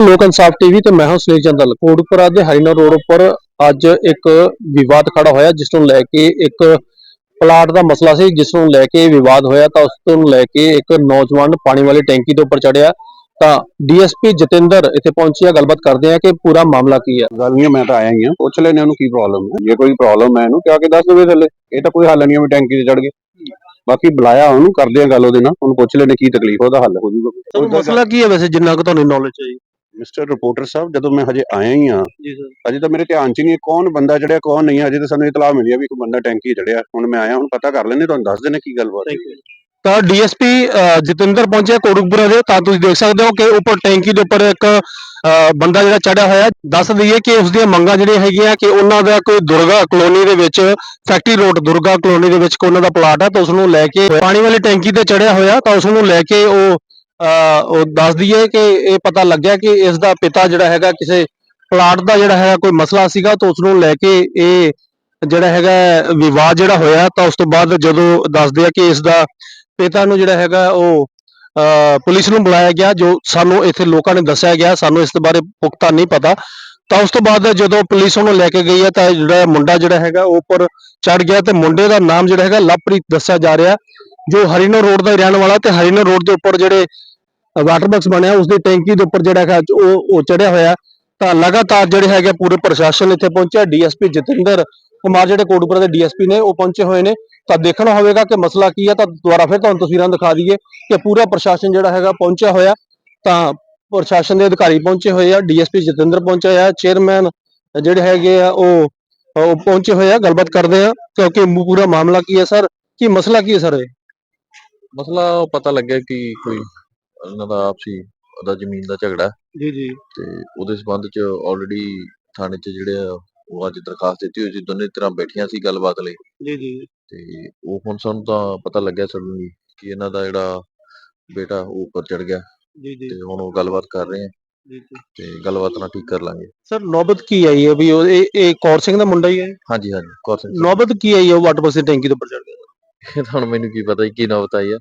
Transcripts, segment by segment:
ਲੋਕ ਇਨਸਾਫ ਟੀਵੀ ਤੇ ਮੈਂ ਹਾਂ ਸੁਨੀਲ ਜੰਦਲ। ਕੋਟਪੁਰਾ ਦੇ ਹਰੀਨਰ ਰੋਡ ਉੱਪਰ ਅੱਜ ਇੱਕ ਵਿਵਾਦ ਖੜਾ ਹੋਇਆ ਜਿਸ ਨੂੰ ਲੈ ਕੇ ਇੱਕ ਪਲਾਟ ਦਾ ਮਸਲਾ ਸੀ ਜਿਸ ਨੂੰ ਲੈ ਕੇ ਵਿਵਾਦ ਹੋਇਆ ਤਾਂ ਉਸ ਤੋਂ ਲੈ ਕੇ ਇੱਕ ਨੌਜਵਾਨ ਪਾਣੀ ਵਾਲੀ ਟੈਂਕੀ ਦੇ ਉੱਪਰ ਚੜਿਆ। ਤਾਂ ਡੀਐਸਪੀ ਜਤਿੰਦਰ ਇੱਥੇ ਪਹੁੰਚੇ ਆ ਗੱਲਬਾਤ ਕਰਦੇ ਆ ਕਿ ਪੂਰਾ ਮਾਮਲਾ ਕੀ ਹੈ ਗੱਲ ਨਹੀਂ ਮੈਂ ਤਾਂ ਆਇਆ ਹੀ ਆ। ਪੁੱਛ ਲੈਣੇ ਉਹਨੂੰ ਕੀ ਪ੍ਰੋਬਲਮ ਹੈ। ਜੇ ਕੋਈ ਪ੍ਰੋਬਲਮ ਹੈ ਇਹਨੂੰ ਕਿਹਾ ਕੇ ਦੱਸ ਦੇਵੇ ਥੱਲੇ। ਇਹ ਤਾਂ ਕੋਈ ਹੱਲ ਨਹੀਂ ਹੈ ਵੀ ਟੈਂਕੀ ਤੇ ਚੜ ਗਏ। ਬਾਕੀ ਬੁਲਾਇਆ ਉਹਨੂੰ ਕਰਦੇ ਆ ਗੱਲ ਉਹਦੇ ਨਾਲ। ਉਹਨੂੰ ਪੁੱਛ ਲੈਣੇ ਕੀ ਤਕਲੀਫ ਉਹਦਾ ਹੱਲ ਹੋ ਜਾਊਗਾ। ਮਸਲਾ ਕੀ ਹੈ ਵੈਸੇ ਜਿੰਨਾ ਕੁ ਤੁਹਾਨੂੰ ਨੌਲੇਜ ਹੈ ਮਿਸਟਰ ਰਿਪੋਰਟਰ ਸਾਹਿਬ ਜਦੋਂ ਮੈਂ ਹਜੇ ਆਇਆ ਹੀ ਆ ਜੀ ਸਰ। ਅਜੇ ਤਾਂ ਮੇਰੇ ਧਿਆਨ 'ਚ ਨਹੀਂ ਹੈ ਕੌਣ ਬੰਦਾ ਚੜਿਆ ਕੌਣ ਨਹੀਂ ਅਜੇ ਤਾਂ ਸਾਨੂੰ ਇਤਲਾਹ ਮਿਲੀ ਆ ਵੀ ਕੋਈ ਬੰਦਾ ਟੈਂਕੀ ਚੜਿਆ। ਹੁਣ ਮੈਂ ਆਇਆ ਹੁਣ ਪਤਾ ਕਰ ਲੈਣੇ ਤੁਹਾਨੂੰ ਦੱਸ ਦੇਣੇ ਕੀ ਗੱਲਬਾਤ ਹੈ ਥੈਂਕ ਯੂ ਤਾਂ ਡੀਐਸਪੀ ਜਤਿੰਦਰ ਪਹੁੰਚਿਆ ਕੋਟਕਪੁਰਾ ਦੇ ਤਾਂ ਤੁਸੀਂ ਦੇਖ ਸਕਦੇ ਹੋ ਕਿ ਉੱਪਰ ਟੈਂਕੀ ਦੇ ਉੱਪਰ ਇੱਕ ਬੰਦਾ ਜਿਹੜਾ ਚੜਿਆ ਹੋਇਆ। ਦੱਸ ਦਈਏ ਕਿ ਉਸ ਦੀਆਂ ਮੰਗਾਂ ਜਿਹੜੀਆਂ ਹੈਗੀਆਂ ਕਿ ਉਹਨਾਂ ਦਾ ਕੋਈ ਦੁਰਗਾ ਕਲੋਨੀ ਦੇ ਵਿੱਚ ਫੈਕਟਰੀ ਰੋਡ ਦੁਰਗਾ ਕਲੋਨੀ ਦੇ ਵਿੱਚ ਕੋਈ ਉਹਨਾਂ ਦਾ ਪਲਾਟ ਹੈ ਤਾਂ ਉਸ ਨੂੰ ਲੈ ਕੇ ਪਾਣੀ ਵਾਲੀ ਟੈਂਕੀ ਤੇ ਚੜਿਆ ਹੋਇਆ ਤਾਂ ਉਸ ਨੂੰ ਲੈ ਕੇ ਉਹ ਉਹ ਦੱਸ ਦਈਏ ਕਿ ਇਹ ਪਤਾ ਲੱਗਿਆ ਕਿ ਇਸ ਦਾ ਪਿਤਾ ਜਿਹੜਾ ਹੈਗਾ ਕਿਸੇ ਪਲਾਟ ਦਾ ਜਿਹੜਾ ਹੈਗਾ ਕੋਈ ਮਸਲਾ ਸੀਗਾ ਤਾਂ ਉਸ ਨੂੰ ਲੈ ਕੇ ਇਹ ਜਿਹੜਾ ਹੈਗਾ ਵਿਵਾਦ ਜਿਹੜਾ ਹੋਇਆ ਤਾਂ ਉਸ ਤੋਂ ਬਾਅਦ ਜਦੋਂ ਦੱਸਦੇ ਆ ਕਿ ਇਸ ਦਾ ਪਿਤਾ ਨੂੰ ਜਿਹੜਾ ਹੈਗਾ ਉਹ ਪੁਲਿਸ ਨੂੰ ਬੁਲਾਇਆ ਗਿਆ ਜੋ ਸਾਨੂੰ ਇੱਥੇ ਲੋਕਾਂ ਨੇ ਦੱਸਿਆ ਗਿਆ, ਸਾਨੂੰ ਇਸ ਬਾਰੇ ਪੁਖਤਾ ਨਹੀਂ ਪਤਾ। ਤਾਂ ਉਸ ਤੋਂ ਬਾਅਦ ਜਦੋਂ ਪੁਲਿਸ ਉਹਨੂੰ ਲੈ ਕੇ ਗਈ ਹੈ ਤਾਂ ਜਿਹੜਾ ਮੁੰਡਾ ਜਿਹੜਾ ਹੈਗਾ ਉਹ ਉੱਪਰ ਚੜ ਗਿਆ ਤੇ ਮੁੰਡੇ ਦਾ ਨਾਮ ਜਿਹੜਾ ਹੈਗਾ ਲਵਪ੍ਰੀਤ ਦੱਸਿਆ ਜਾ ਰਿਹਾ, ਜੋ ਹਰੀਨੋ ਰੋਡ ਦਾ ਰਹਿਣ ਵਾਲਾ ਤੇ ਹਰੀਨੋ ਰੋਡ ਦੇ ਉੱਪਰ ਜਿਹੜੇ ਵਾਟਰ ਬਾਕਸ ਬਣਿਆ ਉਸ ਦੀ ਟੈਂਕੀ ਦੇ ਉੱਪਰ ਜਿਹੜਾ ਹੈਗਾ ਉਹ ਉਹ ਚੜਿਆ ਹੋਇਆ। ਤਾਂ ਲਗਾਤਾਰ ਜਿਹੜੇ ਹੈਗੇ ਪੂਰੇ ਪ੍ਰਸ਼ਾਸਨ ਇੱਥੇ ਪਹੁੰਚਿਆ। ਡੀਐਸਪੀ ਜਤਿੰਦਰ ਕੁਮਾਰ ਜਿਹੜੇ ਕੋਟਪੁਰਾ ਦੇ ਡੀਐਸਪੀ ਨੇ, ਉਹ ਪਹੁੰਚੇ ਹੋਏ ਨੇ। ਤਾਂ ਦੇਖਣਾ ਹੋਵੇਗਾ ਕਿ ਮਸਲਾ ਕੀ ਹੈ ਤਾਂ ਦੁਬਾਰਾ ਫਿਰ ਤੁਹਾਨੂੰ ਤਸਵੀਰਾਂ ਦਿਖਾ ਦਈਏ ਕਿ ਪੂਰਾ ਪ੍ਰਸ਼ਾਸਨ ਜਿਹੜਾ ਹੈਗਾ ਪਹੁੰਚਿਆ ਹੋਇਆ। ਤਾਂ ਪ੍ਰਸ਼ਾਸਨ ਦੇ ਅਧਿਕਾਰੀ ਪਹੁੰਚੇ ਹੋਏ ਆ, ਡੀਐਸਪੀ ਜਤਿੰਦਰ ਪਹੁੰਚਿਆ ਹੋਇਆ। ਚੇਅਰਮੈਨ ਜਿਹੜੇ ਹੈਗੇ ਆ, ਉਹ ਉਹ ਪਹੁੰਚੇ ਹੋਏ ਆ। ਗੱਲਬਾਤ ਕਰਦੇ ਆ, ਕਿਉਂਕਿ ਪੂਰਾ ਮਾਮਲਾ ਕੀ ਹੈ ਸਰ? ਕੀ ਮਸਲਾ ਕੀ ਹੈ ਸਰ ਇਹ? ਮਸਲਾ ਪਤਾ ਲੱਗਿਆ ਕਿ ਕੋਈ ਇਹਨਾਂ ਦਾ ਆਪਸੀ ਉਹਦਾ ਜ਼ਮੀਨ ਦਾ ਝਗੜਾ ਜੀ ਜੀ। ਤੇ ਉਹਦੇ ਸਬੰਧ ਚ ਆਲਰੇਡੀ ਥਾਣੇ ਚ ਜਿਹੜੇ ਆ ਉਹ ਅੱਜ ਦਰਖਾਸਤ ਦਿੱਤੀ ਹੋਈ ਸੀ ਦੋਨੇ ਤਰ੍ਹਾਂ ਬੈਠੀਆਂ ਸੀ ਗੱਲਬਾਤ ਲਈ। ਜੀ ਜੀ। ਤੇ ਉਹ ਹੁਣ ਸਾਨੂੰ ਤਾਂ ਪਤਾ ਲੱਗਿਆ ਸਡਨਲੀ ਕਿ ਇਹਨਾਂ ਦਾ ਜਿਹੜਾ ਬੇਟਾ ਉਹ ਉੱਪਰ ਚੜ ਗਿਆ। ਜੀ ਜੀ। ਤੇ ਹੁਣ ਉਹ ਗੱਲਬਾਤ ਕਰ ਰਹੇ ਆ। ਜੀ ਤੇ ਗੱਲਬਾਤ ਨਾਲ ਠੀਕ ਕਰ ਲਾਂਗੇ। ਸਰ ਨੌਬਤ ਕੀ ਆਈ ਹੈ ਵੀ ਉਹ ਇਹ ਇਹ ਕੌਰ ਸਿੰਘ ਦਾ ਮੁੰਡਾ ਹੀ ਹੈ? ਹਾਂਜੀ ਹਾਂਜੀ ਕੌਰ ਸਿੰਘ। ਨੌਬਤ ਕੀ ਆਈ ਹੈ ਉਹ ਵਾਟਰ ਬਾਕਸ ਦੀ ਟੈਂਕੀ ਦੇ ਉੱਪਰ ਚੜ ਗਿਆ? ਇਹ ਤਾਂ ਹੁਣ ਮੈਨੂੰ ਕੀ ਪਤਾ ਕੀ ਨੌਬਤ ਆਈ ਆ।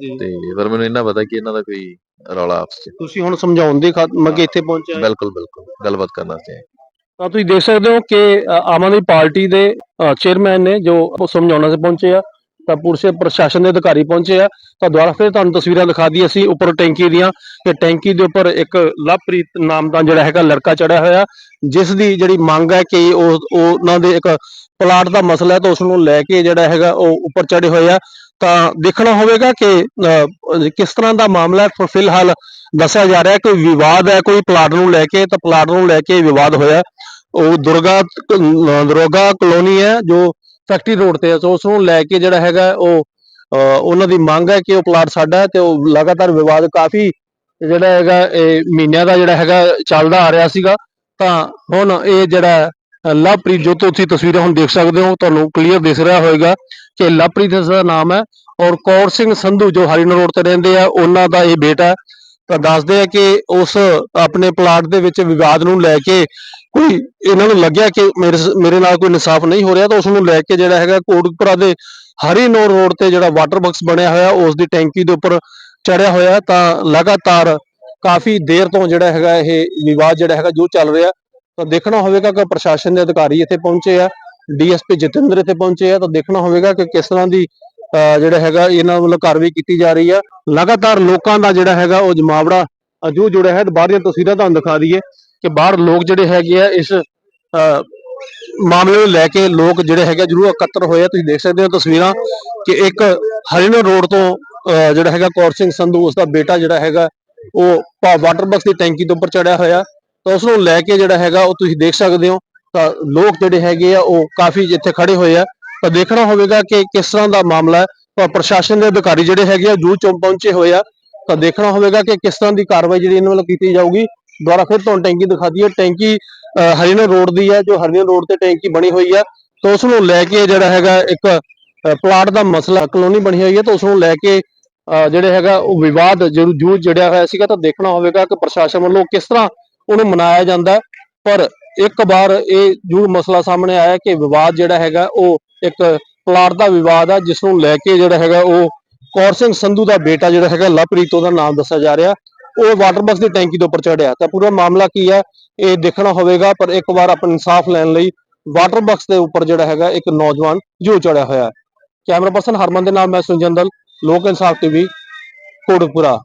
ਜੀ। ਤੇ ਪਰ ਮੈਨੂੰ ਇਹਨਾਂ ਪਤਾ ਕਿ ਇਹਨਾਂ ਦਾ ਕੋਈ ਰੌਲਾ ਆਪਸ ਚ ਤੁਸੀਂ ਹੁਣ ਸਮਝਾਉਣ ਦੀ ਖਾਤਰ ਮੈਂ ਕਿ ਇੱਥੇ ਪਹੁੰਚਿਆ। ਬਿਲਕੁਲ ਬਿਲਕੁਲ। ਗੱਲਬਾਤ ਕਰਨ ਆਏ। ਤਾਂ ਤੁਸੀਂ ਦੇਖ ਸਕਦੇ ਹੋ ਕਿ ਆਮ ਆਦਮੀ ਪਾਰਟੀ ਦੇ ਚੇਅਰਮੈਨ ਨੇ ਜੋ ਉਹ ਸਮਝਾਉਣਾ ਸੇ ਪਹੁੰਚੇ ਆ ਤਾਂ ਪੁਲਿਸ ਪ੍ਰਸ਼ਾਸਨ ਦੇ ਅਧਿਕਾਰੀ ਪਹੁੰਚੇ ਆ। ਤਾਂ ਦੁਬਾਰਾ ਫਿਰ ਤੁਹਾਨੂੰ ਤਸਵੀਰਾਂ ਦਿਖਾ ਦਈਏ ਅਸੀਂ ਉੱਪਰ ਟੈਂਕੀ ਦੀਆਂ। ਕਿ ਟੈਂਕੀ ਦੇ ਉੱਪਰ ਇੱਕ ਲਵਪ੍ਰੀਤ ਨਾਮ ਦਾ ਜਿਹੜਾ ਹੈਗਾ ਲੜਕਾ ਚੜਿਆ ਹੋਇਆ। ਜਿਸ ਦੀ ਜਿਹੜੀ ਮੰਗ ਹੈ ਕਿ ਉਹ ਉਹਨਾਂ ਦੇ ਇੱਕ ਪਲਾਟ ਦਾ ਮਸਲਾ ਹੈ ਤਾਂ ਉਸ ਨੂੰ ਲੈ ਕੇ ਜਿਹੜਾ ਹੈਗਾ ਉਹ ਉੱਪਰ ਚੜੇ ਹੋਏ ਆ। ਤਾਂ ਦੇਖਣਾ ਹੋਵੇਗਾ ਕਿ ਕਿਸ ਤਰ੍ਹਾਂ ਦਾ ਮਾਮਲਾ ਹੈ। ਫਿਲਹਾਲ ਦੱਸਿਆ ਜਾ ਰਿਹਾ ਕੋਈ ਵਿਵਾਦ ਹੈ। ਕੋਈ ਪਲਾਟ ਨੂੰ ਲੈ ਕੇ ਤਾਂ ਪਲਾਟ ਨੂੰ ਲੈ ਕੇ ਵਿਵਾਦ ਹੋਇਆ। ਉਹ ਦੁਰਗਾ ਦੁਰਗਾ ਕਲੋਨੀ ਹੈ ਜੋ ਫੈਕਟਰੀ ਰੋਡ ਤੇ ਹੈ। ਸੋ ਉਸ ਨੂੰ ਲੈ ਕੇ ਜਿਹੜਾ ਹੈਗਾ ਉਹ ਅ, ਉਹਨਾਂ ਦੀ ਮੰਗ ਹੈ ਕਿ ਉਹ ਪਲਾਟ ਸਾਡਾ ਹੈ ਤੇ ਉਹ ਲਗਾਤਾਰ ਵਿਵਾਦ ਕਾਫੀ ਜਿਹੜਾ ਹੈਗਾ ਇਹ ਮਹੀਨਿਆਂ ਦਾ ਜਿਹੜਾ ਹੈਗਾ ਚੱਲਦਾ ਆ ਰਿਹਾ ਸੀਗਾ। ਤਾਂ ਹੁਣ ਇਹ ਜਿਹੜਾ ਲਵਪ੍ਰੀਤ ਜੋ ਤੁਸੀਂ ਤਸਵੀਰਾਂ ਹੁਣ ਦੇਖ ਸਕਦੇ ਹੋ, ਤੁਹਾਨੂੰ ਕਲੀਅਰ ਦਿਸ ਰਿਹਾ ਹੋਵੇਗਾ ਕਿ ਲਵਪ੍ਰੀਤ ਇਸ ਦਾ ਨਾਮ ਹੈ ਔਰ ਕੌਰ ਸਿੰਘ ਸੰਧੂ ਜੋ ਹਰੀਨ ਰੋਡ ਤੇ ਰਹਿੰਦੇ ਆ, ਉਹਨਾਂ ਦਾ ਇਹ ਬੇਟਾ ਤਾਂ ਦੱਸਦੇ ਆ ਕਿ ਉਸ ਆਪਣੇ ਪਲਾਟ ਦੇ ਵਿੱਚ ਵਿਵਾਦ ਨੂੰ ਲੈ ਕੇ ਕੋਈ ਇਹਨਾਂ ਨੂੰ ਲੱਗਿਆ ਕਿ ਮੇਰੇ ਮੇਰੇ ਨਾਲ ਕੋਈ ਇਨਸਾਫ ਨਹੀਂ ਹੋ ਰਿਹਾ, ਤਾਂ ਉਸ ਨੂੰ ਲੈ ਕੇ ਜਿਹੜਾ ਹੈਗਾ ਕੋਟਕਪੁਰਾ ਦੇ ਹਰੀਨੌਰ ਰੋਡ ਤੇ ਜਿਹੜਾ ਵਾਟਰ ਬਕਸ ਬਣਿਆ ਹੋਇਆ, ਉਸ ਦੀ ਟੈਂਕੀ ਦੇ ਉੱਪਰ ਚੜਿਆ ਹੋਇਆ ਤਾਂ ਲਗਾਤਾਰ ਕਾਫੀ ਦੇਰ ਤੋਂ ਜਿਹੜਾ ਹੈਗਾ ਇਹ ਵਿਵਾਦ ਜਿਹੜਾ ਹੈਗਾ ਜੋ ਚੱਲ ਰਿਹਾ ਤਾਂ ਦੇਖਣਾ ਹੋਵੇਗਾ ਕਿ ਪ੍ਰਸ਼ਾਸਨ ਦੇ ਅਧਿਕਾਰੀ ਇੱਥੇ ਪਹੁੰਚੇ ਆ ਡੀਐਸਪੀ ਜਤਿੰਦਰ ਇੱਥੇ ਪਹੁੰਚੇ ਆ ਤਾਂ ਦੇਖਣਾ ਹੋਵੇਗਾ ਕਿ ਕਿਸ ਤਰ੍ਹਾਂ ਦੀ ਅਹ ਜਿਹੜਾ ਹੈਗਾ ਇਹਨਾਂ ਵੱਲੋਂ ਕਾਰਵਾਈ ਕੀਤੀ ਜਾ ਰਹੀ ਆ। ਲਗਾਤਾਰ ਲੋਕਾਂ ਦਾ ਜਿਹੜਾ ਹੈਗਾ ਉਹ ਜਮਾਵੜਾ ਅ, ਜੋ ਜੁੜਿਆ ਹੈ ਬਾਹਰ ਦੀਆਂ ਤਸਵੀਰਾਂ ਤੁਹਾਨੂੰ ਦਿਖਾ ਦਈਏ ਕਿ ਬਾਹਰ ਲੋਕ ਜਿਹੜੇ ਹੈਗੇ ਆ ਇਸ ਅ, ਮਾਮਲੇ ਨੂੰ ਲੈ ਕੇ ਲੋਕ ਜਿਹੜੇ ਹੈਗੇ ਆ ਜਰੂਰ ਇਕੱਤਰ ਹੋਏ ਆ। ਤੁਸੀਂ ਦੇਖ ਸਕਦੇ ਹੋ ਤਸਵੀਰਾਂ ਕਿ ਇੱਕ ਹਰਿਨਰ ਰੋਡ ਤੋਂ ਅ, ਜਿਹੜਾ ਹੈਗਾ ਕੌਰ ਸਿੰਘ ਸੰਧੂ ਉਸ ਦਾ ਬੇਟਾ ਜਿਹੜਾ ਹੈਗਾ ਉਹ ਵਾਟਰ ਬਕਸ ਦੀ ਟੈਂਕੀ ਦੇ ਉੱਪਰ ਚੜਿਆ ਹੋਇਆ। ਤਾਂ ਉਸ ਨੂੰ ਲੈ ਕੇ ਜਿਹੜਾ ਹੈਗਾ ਉਹ ਤੁਸੀਂ ਦੇਖ ਸਕਦੇ ਹੋ ਤਾਂ ਲੋਕ ਜਿਹੜੇ ਹੈਗੇ ਆ ਉਹ ਕਾਫੀ ਇੱਥੇ ਖੜੇ ਹੋਏ ਆ। ਤਾਂ ਦੇਖਣਾ ਹੋਵੇਗਾ ਕਿ ਕਿਸ ਤਰ੍ਹਾਂ ਦਾ ਮਾਮਲਾ ਹੈ। ਤਾਂ ਪ੍ਰਸ਼ਾਸਨ ਦੇ ਅਧਿਕਾਰੀ ਜਿਹੜੇ ਹੈਗੇ ਆ ਜੂ ਚੋਂ ਪਹੁੰਚੇ ਹੋਏ ਆ। ਤਾਂ ਦੇਖਣਾ ਹੋਵੇਗਾ ਕਿ ਕਿਸ ਤਰ੍ਹਾਂ ਦੀ ਕਾਰਵਾਈ ਜਿਹੜੀ ਇਹਨਾਂ ਵੱਲੋਂ ਕੀਤੀ ਜਾਊਗੀ। ਦੁਬਾਰਾ ਫਿਰ ਤੁਹਾਨੂੰ ਟੈਂਕੀ ਦਿਖਾ ਦਈਏ ਟੈਂਕੀ ਅ, ਰੋਡ ਦੀ ਹੈ ਜੋ ਹਰੀਨਰ ਰੋਡ ਤੇ ਟੈਂਕੀ ਬਣੀ ਹੋਈ ਹੈ ਤਾਂ ਉਸ ਨੂੰ ਲੈ ਕੇ ਜਿਹੜਾ ਹੈਗਾ ਇੱਕ ਪਲਾਟ ਦਾ ਮਸਲਾ ਕਲੋਨੀ ਬਣੀ ਹੋਈ ਹੈ ਤਾਂ ਉਸ ਨੂੰ ਲੈ ਕੇ ਅ, ਜਿਹੜੇ ਹੈਗਾ ਉਹ ਵਿਵਾਦ ਜਰੂ ਜੂਝ ਜੜਿਆ ਹੋਇਆ ਸੀਗਾ। ਤਾਂ ਦੇਖਣਾ ਹੋਵੇਗਾ ਕਿ ਪ੍ਰਸ਼ਾਸਨ ਵੱਲੋਂ ਕਿਸ ਤਰ੍ਹਾਂ ਉਹਨੂੰ ਮਨਾਇਆ ਜਾਂਦਾ ਹੈ। ਪਰ ਇੱਕ ਵਾਰ ਇਹ ਜੂ ਮਸਲਾ ਸਾਹਮਣੇ ਆਇਆ ਕਿ ਵਿਵਾਦ ਜਿਹੜਾ ਹੈਗਾ, ਉਹ ਇੱਕ ਪਲਾਟ ਦਾ ਵਿਵਾਦ ਆ, ਜਿਸ ਨੂੰ ਲੈ ਕੇ ਜਿਹੜਾ ਹੈਗਾ, ਉਹ ਕੌਰ ਸਿੰਘ ਸੰਧੂ ਦਾ ਬੇਟਾ ਜਿਹੜਾ ਹੈਗਾ, ਲਵਪ੍ਰੀਤ ਉਹਦਾ ਨਾਮ ਦੱਸਿਆ ਜਾ ਰਿਹਾ। ਉਹ ਵਾਟਰ ਬਕਸ ਦੀ ਟੈਂਕੀ ਦੇ ਉੱਪਰ ਚੜਿਆ ਤਾਂ ਪੂਰਾ ਮਾਮਲਾ ਕੀ ਹੈ ਇਹ ਦੇਖਣਾ ਹੋਵੇਗਾ, ਪਰ ਇੱਕ ਵਾਰ ਆਪਣਾ ਇਨਸਾਫ ਲੈਣ ਲਈ ਵਾਟਰ ਬਕਸ ਦੇ ਉੱਪਰ ਜਿਹੜਾ ਹੈਗਾ, ਇੱਕ ਨੌਜਵਾਨ ਜੋ ਚੜਿਆ ਹੋਇਆ ਹੈ। ਕੈਮਰਾ ਪਰਸਨ ਹਰਮਨ ਦੇ ਨਾਲ ਮੈਂ ਸੁਨਜੰਦਲ ਲੋਕ ਇਨਸਾਫ ਟੀਵੀ ਕੋਟਪੁਰਾ